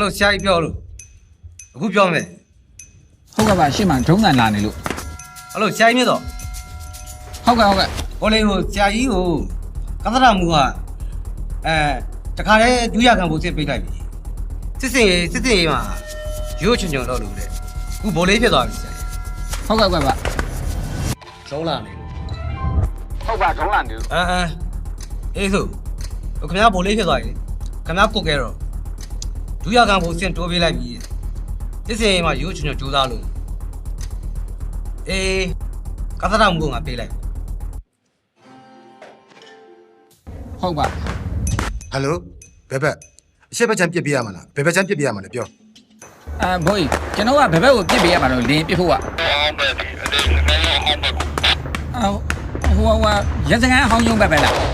အဲ့လိုဆရာကြီးပြောလို့အခုပြောမယ်ဟုတ်ကဲ့ပါရှေ့မှာဒုံးကန်လာနေလို့အဲ့လိုဆရာကြီးမြတ်တော့ဟုတ်ကဲ့ဟုတ်ကဲ့ဟိုလေဟိုဆရာကြီးကိုကသရမူကအဲတခါတည်းဒုရခံဖို့စစ်ပိတ်လိုက်ပြီစစ်စင်ရေးစစ်စင်ရေးမှာရိုးချွန်ချွန်တော့လို့တဲ့အခုဗိုလ်လေးဖြစ်သွားပြီဆရာကြီးဟုတ်ကဲ့ဟုတ်ကဲ့ပါကျောင်းလာနေလို့ဟုတ်ပါဒုံးလာနေလို့အဲအဲအေးဆိုဟိုခင်ဗျားဗိုလ်လေးဖြစ်သွားပြီခင်ဗျားကုတ်ခဲ့တော့ ဒုရခံဖို့စစ်တိုးပေးလိုက်ပြီစစ်စင်ရေးမှာရိုးချွန်ချွန်ကြိုးစားလို့အေးကသရမူကငါပေးလိုက်ဟုတ်ပါဟယ်လိုဘယ်ဘက်အရှက်ဘက်ချမ်းပြစ်ပြရမှာလားဘယ်ဘက်ချမ်းပြစ်ပြရမှာလဲပြောအဲဘိုးကြီးကျွန်တော်ကဘယ်ဘက်ကိုပြစ်ပေးရမှာတော့လင်းပြစ်ဖို့ကအော်ဟိုဟိုရစကန်ဟောင်းယုံဘက်ပဲလား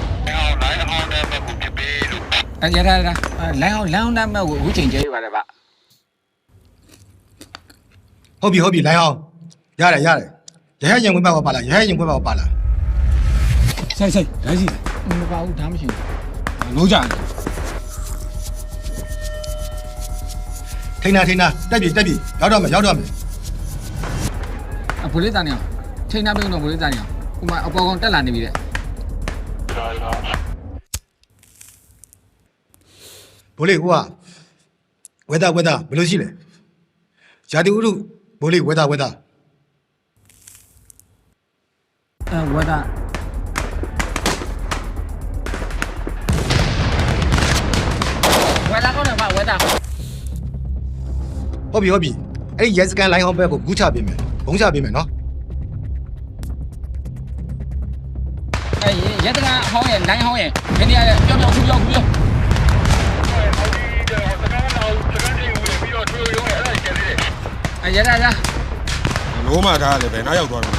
အဲရရရလမ်းအောင်လမ်းအောင်နဲ့ကိုအခုချိန်ကျဲပါတယ်ဗျဟုတ်ပြီဟုတ်ပြီလိုင်းအောင်ရတယ်ရတယ်ရဟရင်ဝင်ပါပါလားရဟရင်ဝင်ပါပါလားဆိုင်ဆိုင်ဒါကြီးမပါဘူးဒါမှမရှိလို့ကြတယ်ထိန်းနာထိန်းနာတက်ပြီတက်ပြီရောက်တော့မယ်ရောက်တော့မယ်ဘူးအဘိုးလေးတန်နေအောင်ချိန်နာပြုံးတော့ဘိုးလေးတန်နေအောင်ဥမာအပေါ်ကောင်တက်လာနေပြီတဲ့ ဘိုးလေးကိုကဝေဒဝေဒဘယ်လိုရှိလဲဇာတိဥရုဘိုးလေးဝေဒဝေဒအဲဝါဒဝါဒကောင်းတယ်ဗျဝါဒဟုတ်ပြီဟုတ်ပြီအဲ့ဒီရဲစကန်လိုင်းအောင်ဘက်ကိုဂူးချပေးမယ်ဘုံချပေးမယ်နော်အဲရတကဟောင်းရဲ့လိုင်းဟောင်းရဲ့ခင်းရတဲ့ပြောပြောခုပြောခုပြော အဲရရရလုံးမထားတယ်ပဲနောက်ရောက်သွားတယ်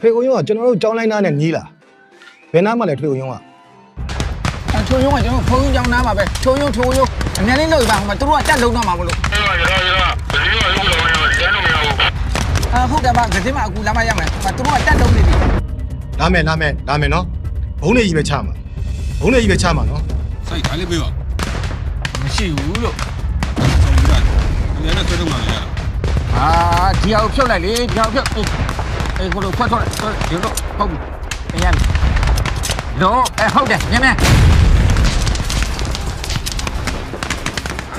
ဖေကုံယုံကကျွန်တော်တို့ကြောင်းလိုင်းသားနဲ့ညီးလာဘယ်နားမှလဲထွေကုံယုံကအချိုးရုံးကကျွန်တော်ဖုန်းကြောင်းနားမှာပဲချိုးရုံးချိုးရုံးအများလေးလောက်ပါဟိုမှာသူတို့ကတက်လုံးတော့မှာမလို့အာဟုတ်တယ်ဗျဂတိမအခုလာမရမယ်ဟိုမှာသူတို့ကတက်လုံးနေပြီလာမယ်လာမယ်လာမယ်နော်ဘုံနေကြီးပဲချမှာဘုံနေကြီးပဲချမှာနော်ဆိုင်ဒါလေးပေးပါမ ရှိဘူးလို့ဆိုင်ကြတယ်အများနဲ့ဆွဲထုတ်မှလည်းရတာအာဒီအောင်ဖြုတ်လိုက်လေဒီအောင်ဖြုတ်အေးအေးကိုလိုဖွက်ထွက်ထွက်ဒီလိုဟုတ်ပြီအရင်တော့အဲဟုတ်တယ်မြန်မြန်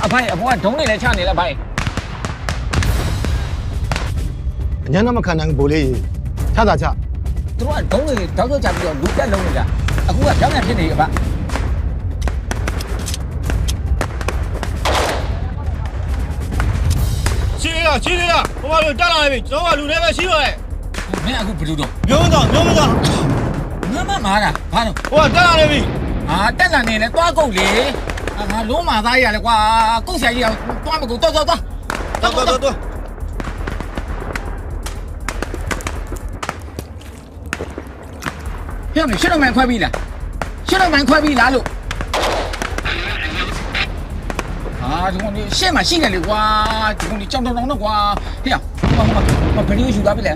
အဖိုင်အဘောကဒုံးနေလဲချနေလဲဘိုင်အညာနာမခံနိုင်ဘူးဘိုးလေးချတာချသူတို့ကဒုံးနေတောက်တော့ချပြီးတော့လူတက်လုံးနေတာအခုကကြောင်းပြန်ဖြစ်နေပြီဗျ ရှိရရှိရဟိုမှာတက်လာပြီကျွန်တော်ကလူတွေပဲရှိတော့တယ်မင်းအခုဘယ်လိုတော့မျိုးတော့မျိုးမတော့ငါမမာတာဘာလို့ဟိုကတက်လာနေပြီအာတက်လာနေလဲသွားကုတ်လေအာငါလုံးမာသားရလဲကွာကုတ်ဆရာကြီးကသွားမကုတ်တော့တော့တော့တော်တော်တော်ဟဲ့မရှင်းတော့မှန်ခွဲပြီလားရှင်းတော့မှန်ခွဲပြီလားလို့ ဒီကောင်ကြီးရှင်းမှရှိတယ်လေကွာဒီကောင်ကြီးကြောင်တောင်တောင်တော့ကွာဟဲ့ဟိုမှာဟိုမှာဘယ်လိုယူသွားပြီလဲဟ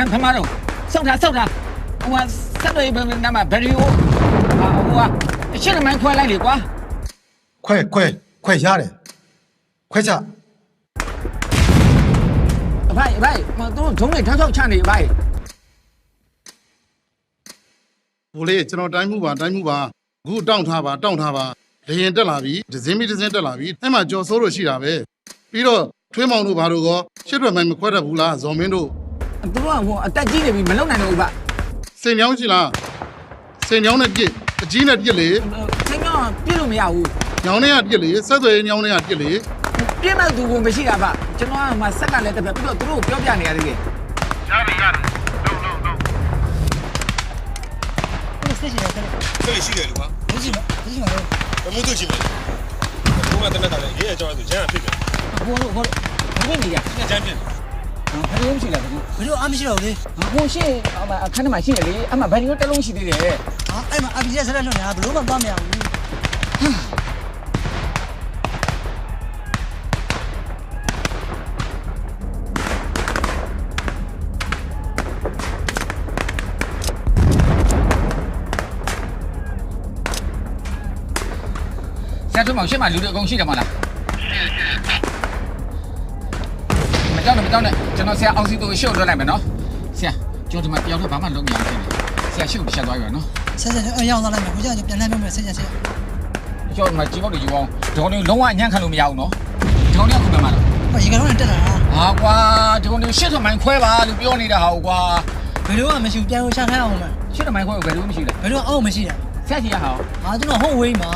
မ်ခမတော့စောက်တာစောက်တာဟိုကဆက်တွေဘယ်နာမှာဘယ်လိုအာဟိုကရှင်းတော့မှန်ခွဲလိုက်လေကွာခွဲခွဲခွဲရတယ်ခွဲချအဖိုင်အဖိုင်မတို့ဒုံးနေထမ်းဆောက်ချနေအဖိုင်ဘိုးလေးကျွန်တော်တိုင်းမှုပါတိုင်းမှုပါ အခုတောင့်ထားပါတောင့်ထားပါလေရင်တက်လာပြီဒဇင်းမီဒဇင်းတက်လာပြီအဲ့မှာကြော်စိုးလို့ရှိတာပဲပြီးတော့ထွေးမောင်တို့ဘာတို့ကောရှစ်ထွက်မိုင်မခွဲတတ်ဘူးလားဇော်မင်းတို့သူတို့ကဟိုအတက်ကြီးနေပြီမလုံနိုင်တော့ဘူးဗျစင်ညောင်းရှိလားစင်ညောင်းနဲ့ပြစ်အကြီးနဲ့ပြစ်လေဆိုင်ကပြည့်လို့မရဘူးညောင်းနဲ့ကပြစ်လေဆက်သွယ်ရေးညောင်းနဲ့ကပြစ်လေပြည့်မဲ့သူကမရှိတာဗျကျွန်တော်ကမှဆက်ကလည်းတစ်ဖက်ပြီးတော့သူတို့ကိုပြောပြနေရသေးတယ် စိတ်ရှိတယ်လူဟာမရှိမရှိပါဘူးဘယ်မှုသူရှိမလဲဘုံကတနက်ကလည်းရေးရကြောင်းဆိုကျန်ဖြစ်တယ်ဟိုဟိုဟိုဘယ်နေရကျန်ဖြစ်ဘယ်လိုမရှိလားဘူးဘယ်လိုအမရှိတော့လေဟိုရှင်းအမအခန်းထဲမှာရှိတယ်လေအမဘယ်လိုတစ်လုံးရှိသေးတယ်ဟာအဲ့မှာအပီရက်ဆက်လက်လွန်နေတာဘယ်လိုမှသွားမရဘူး ဆရာတို့မောင်ရှင်းမှာလူတွေအကုန်ရှိတယ်မလားမကြောက်နဲ့မကြောက်နဲ့ကျွန်တော်ဆရာအောင်စီတို့ရှုပ်ထွက်လိုက်မယ်နော်ဆရာကျွန်တော်ဒီမှာတယောက်တော့ဘာမှလုပ်မရဘူးဆရာရှုပ်ချက်သွားပြီနော်ဆက်ဆက်အရောက်သွားလိုက်မယ်ကိုကြီးကပြန်လှမ်းပြမယ်ဆက်ဆက်ဆက်ကျွန်တော်ဒီမှာကြီးပေါက်တွေယူအောင်ဒီကောင်တွေလုံးဝအညံ့ခံလို့မရဘူးနော်ဒီကောင်တွေကခုမှမှာလားဟောရေကတော့တက်လာတာဟာကွာဒီကောင်တွေရှစ်ထမိုင်ခွဲပါလို့ပြောနေတာဟာကွာဘယ်လိုမှမရှိဘူးပြန်ဝင်ချခိုင်းအောင်မယ်ရှစ်ထမိုင်ခွဲကိုဘယ်လိုမှမရှိလဲဘယ်လိုအောက်မရှိတာဆရာကြီးကဟာဟာကျွန်တော်ဟုတ်ဝေးမှာ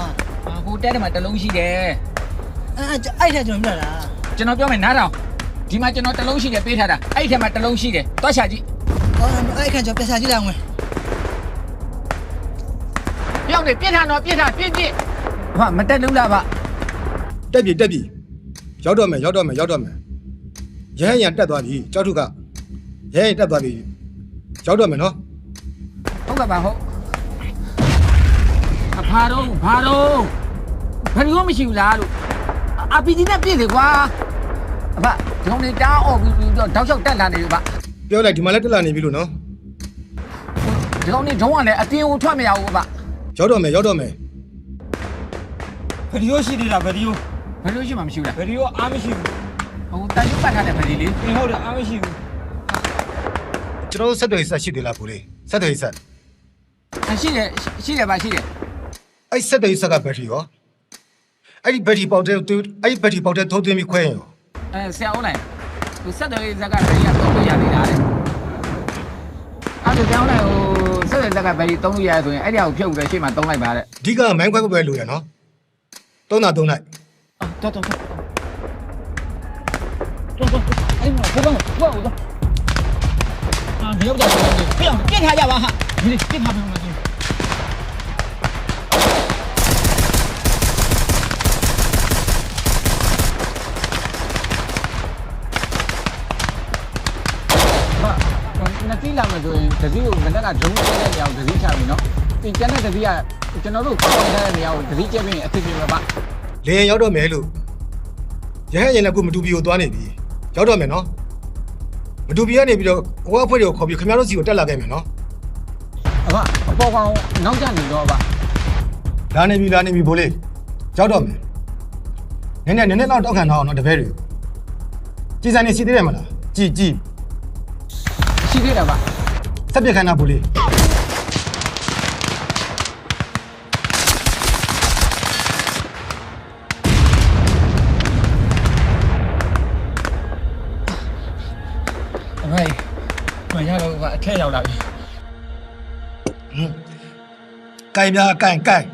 ဟာဟိုတဲတယ်မှာတစ်လုံးရှိတယ်အဲအဲ့ထက်ကျွန်တော်ပြတာကျွန်တော်ပြောမယ်နားထောင်ဒီမှာကျွန်တော်တစ်လုံးရှိတယ်ပေးထားတာအဲ့ဒီထဲမှာတစ်လုံးရှိတယ်တွားချကြည့်ဟောအဲ့ခန့်ကျွန်တော်ပြန်စားကြည့်လိုက်အောင်မယ်ပြောင်းနေပြစ်ထားတော့ပြစ်ထားပြစ်ပြစ်ဟာမတက်လုံးလားဗျတက်ပြီတက်ပြီရောက်တော့မယ်ရောက်တော့မယ်ရောက်တော့မယ်ရဟန်းရံတက်သွားပြီကြောက်ထုကရဟန်းရံတက်သွားပြီရောက်တော့မယ်နော်ဟုတ်ကဲ့ပါဟုတ်အဖာတော့ဘာတော့ ဘယ်လိုမှမရှိဘူးလားလို့အပီဒီနဲ့ပြည့်လေကွာအဖဒီကောင်နေတားអော်ပြီးတော့တောက်လျှောက်တက်လာနေပြီဗျပြောလိုက်ဒီမှာလည်းတက်လာနေပြီလို့နော်ဒီကောင်နေဒုံးကလည်းအပြင်ကိုထွက်မရဘူးဗျရောက်တော့မယ်ရောက်တော့မယ်ဗီဒီယိုရှိသေးတာဗီဒီယိုဘယ်လိုရှိမှမရှိဘူးလားဗီဒီယိုအားမရှိဘူးဟိုတန်ရုပ်ပတ်ထားတဲ့ဖလီလေးအင်းဟုတ်တယ်အားမရှိဘူးကျွန်တော်တို့ဆက်သွယ်ရေးဆက်ရှိသေးလားကိုလေးဆက်သွယ်ရေးဆက်ရှိတယ်ရှိတယ်ပါရှိတယ်အဲ့ဆက်သွယ်ရေးဆက်ကဘက်ထရီရော အဲ့ဒီဘက်ထရီပေါက်တဲ့သူအဲ့ဒီဘက်ထရီပေါက်တဲ့ထိုးသွင်းပြီးခွဲရင်ရောအဲဆရာဦးလိုက်ဟိုဆက်တယ်ဇက်ကဘယ်ရတော့ရသေးတာလေအဲ့ဒါကြောင့်လည်းဟိုဆက်တယ်ဇက်ကဘယ်တုံးလို့ရဆိုရင်အဲ့ဒီဟာကိုဖြုတ်ပြီးရှေ့မှာတုံးလိုက်ပါတဲ့အဓိကမိုင်းခွဲကိုပဲလိုရနော်သုံးတာသုံးလိုက်တော်တော်တော်တော်တော်အဲ့မှာဘုရားဘုရားဘုရားအာမြေတော့ပြန်ပြန်ထားကြပါဟာဒီပြန်ထားပါမယ် ဟာနှစ်စီး လာမယ်ဆိုရင်တစ်စီးကိုမနက်ကဒုံးကျဲတဲ့နေရာကိုတစ်စီးချပြီနော်ပြီးကျန်တဲ့တစ်စီးကကျွန်တော်တို့ပေါက်နေတဲ့နေရာကိုတစ်စီးကျဲပြီးရင်အဖြစ်ပြေမှာပါလေရင်ရောက်တော့မယ်လို့ရဟန်းရင်လည်းကိုမတူပီကိုသွားနေပြီရောက်တော့မယ်နော်မတူပီကနေပြီးတော့ဟိုအဖွဲ့တွေကိုခေါ်ပြီးခင်ဗျားတို့စီကိုတက်လာခဲ့မယ်နော်အဖအပေါ်ကောင်နောက်ကျနေတော့ပါလာနေပြီလာနေပြီဘိုးလေးရောက်တော့မယ်နည်းနည်းနည်းနည်းတော့တောက်ခံထားအောင်နော်တပည့်တွေကြည်စံနေစီသေးတယ်မလားကြည်ကြည် ရှိသေးတယ်ပါဆက်ပြက်ခန်းနာဘိုးလေးအမေမရတော့ဘူးကအထက်ရောက်လာပြီဟွန်းကင်ပြားကင်ကင်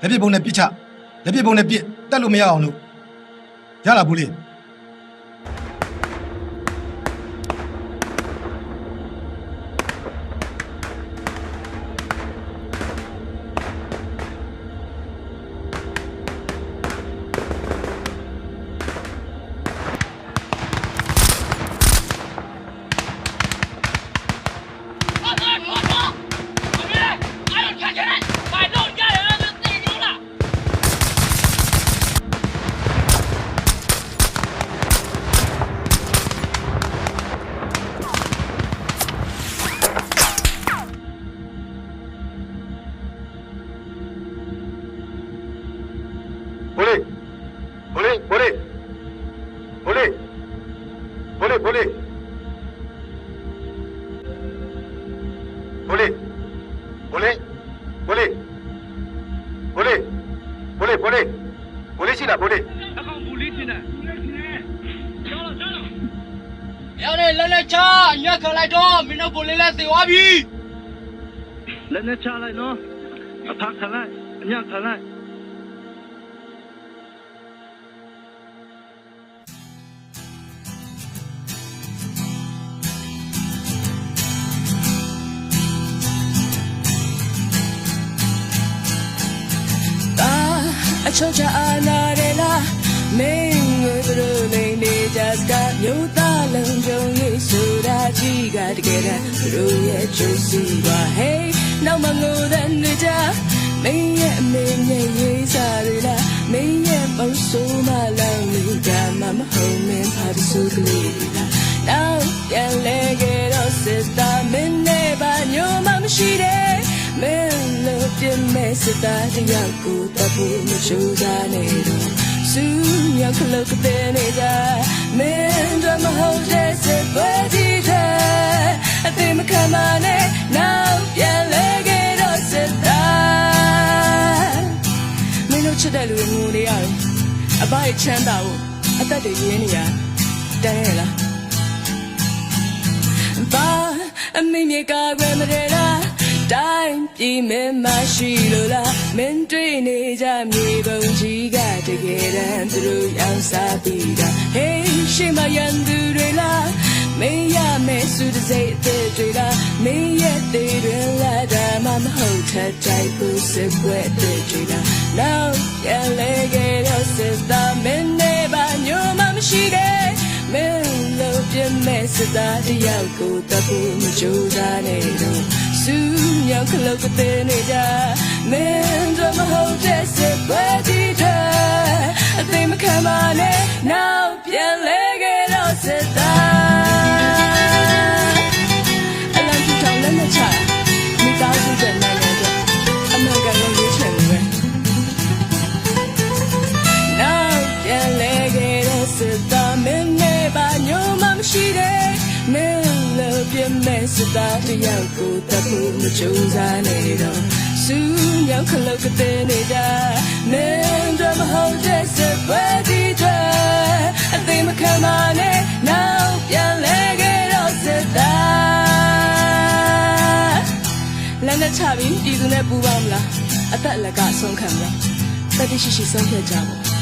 လက်ပြပုံနဲ့ပြစ်ချလက်ပြပုံနဲ့ပြစ်တက်လို့မရအောင်လို့ရလားဘိုးလေး ခလိုက်တော့မင်းတို့ကိုလေးလက်သေသွားပြီလက်နဲ့ချလိုက်နော်အဖခံလိုက်အညံ့ခံလိုက်တာအချောချအာနာရလာမင်းငွေဘရမင်းနေကြစကမြို့သားလုံးကြုံရေးဆိုတာ ကြီးကတကယ်တမ်းဘရရဲ့ကျိုးစီပါ Hey နောက်မငိုတဲ့နေကြမင်းရဲ့အမေနဲ့ရေးစားရလားမင်းရဲ့မဆိုးမလောင်လူကမမဟုတ်မင်းဖာဒီဆိုကလေးလားနောက်ပြန်လဲကြတော့စစ်သားမင်းနဲ့ပါညိုမှမရှိတဲ့မင်းလို့ပြင်းမဲ့စတားတယောက်ကိုတပ်ဖို့မချိုးစားနေတော့စူးမြောက်ကလုတ်ကတဲ့နေကြမင်းတို့မဟုတ်တဲ့စပွဲဒီတဲ့ အသိမခံပါနဲ့နောက်ပြန်လဲခဲ့တော့စတားမင်းတို့ချစ်တဲ့လူတွေငိုနေရတယ်အပိုက်ချမ်းသာဖို့အသက်တွေရင်းနေရတန်ရလားဘာအမိမြေကကွယ်မရလားတိုင်းပြည်မင်းမရှိလို့လားမင်းတွေ့နေကြမြေပုံကြီးကတကယ်တမ်းသူတို့ရောက်စားပြီးတာ Hey ရှိမရန်သူတွေလား မင်းရမယ်စုတစိတ်အသေးတွေလားမင်းရဲ့သေးတွေလားဒါမှမဟုတ်ထက်တိုက်ဖို့စစ်ပွဲအသေးတွေလား Now ပြန်လဲခဲ့တော့စစ်သားမင်းနဲ့ပါညမမရှိတဲ့မင်းလို့ပြင်းမဲ့စတားတယောက်ကိုတပ်ဖို့မကြိုးစားနေတော့စူးမြောက်ကလုတ်ကတဲ့နေကြမင်းတို့မဟုတ်တဲ့စပွဲဒီတဲ့အသိမခံပါနဲ့နောက်ပြန်လဲခဲ့တော့စတား စစ်သားတယောက်ကိုတပ်ဖို့မကြိုးစားနေတော့စူးမြောက်ခလုတ်ကတဲ့နေတာမင်းတို့မဟုတ်တဲ့စစ်ပွဲဒီတဲ့အသိမခံပါနဲ့နောက်ပြန်လဲခဲ့တော့စစ်သားလက်နဲ့ချပြီးပြည်သူနဲ့ပူးပေါင်းမလားအသက်အလက်ကဆုံးခံမလားတတိရှိရှိဆုံးဖြတ်ကြပါ